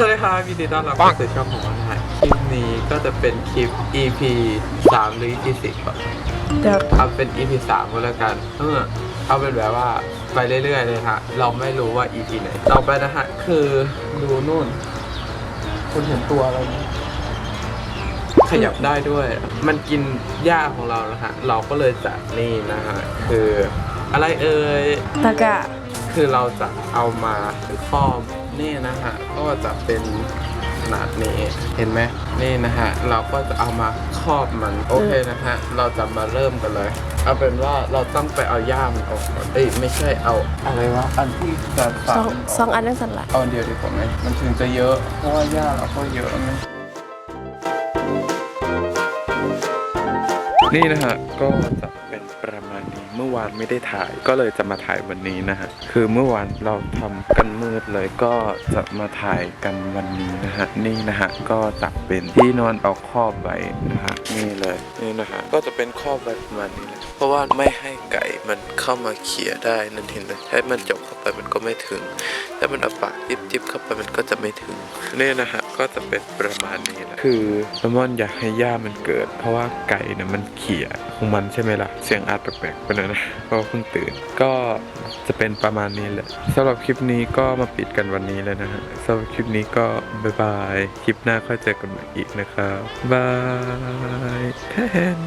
สวัสดีครับยินดีต้อนรับเข้าสู่ช่องของวันไทยคลิปนี้ก็จะเป็นคลิป EP 3 หรือ EP 10อะเดี๋ยวเอาเป็น EP 3ก็แล้วกันเออเอาเป็นแบบว่าไปเรื่อยๆเลยฮะ เราไม่รู้ว่า EP ไหนต่อไปนะฮะ คือดูนู่น คุณเห็นตัวอะไรไหมขยับได้ด้วย มันกินหญ้าของเรานะฮะ เราก็เลยจะนี่นะฮะ คืออะไรเอ่ยตะกะ คือเราจะเอามาครอบ นี่นะฮะก็จะเป็นขนาดนี้เห็นไหมนี่นะฮะเราก็จะเอามาครอบมันโอเคนะฮะเราจะมาเริ่มกันเลย เอาเป็นว่าเราต้องไปเอาย่ามันออกก่อนเอ้ยไม่ใช่เอาอะไรวะอันที่จะสฝัองงสองอันนั่นสันละเอาอันเดียวดีกว่าไหมมันถึงจะเยอะเพราะว่าย่าเราก็เยอะไหมนี่นะฮะก็จะเป็นประมาณนี้ เมื่อวานไม่ได้ถ่ายก็เลยจะมาถ่ายวันนี้นะฮะคือเมื่อวานเราทำกันมืดเลยก็จะมาถ่ายกันวันนี้นะฮะนี่นะฮะก็จะเป็นที่นอนเอาครอบไว้นะฮะนี่เลยนี่นะฮะก็จะเป็นครอบไว้ประมาณนี้เลยเพราะว่าไม่ให้ไก่มันเข้ามาเขี่ยได้นั่นเห็นไหมถ้ามันจบเข้าไปมันก็ไม่ถึงถ้ามันเอาปากจิบจิบเข้าไปมันก็จะไม่ถึงนี่นะฮะก็จะเป็นประมาณนี้แหละคือแซลมอนอยากให้ย่ามันเกิด เพราะว่าไก่เนี่ยมันเขี่ยของมันใช่ไหมล่ะเสียงอาจแปลกๆไปหน่อยนะเพราะเพิ่งตื่น ก็จะเป็นประมาณนี้แหละสำหรับคลิปนี้ก็มาปิดกันวันนี้เลยนะฮะสำหรับคลิปนี้ก็บ๊ายบาย คลิปหน้าค่อยเจอกันใหม่อีกนะครับบายแทน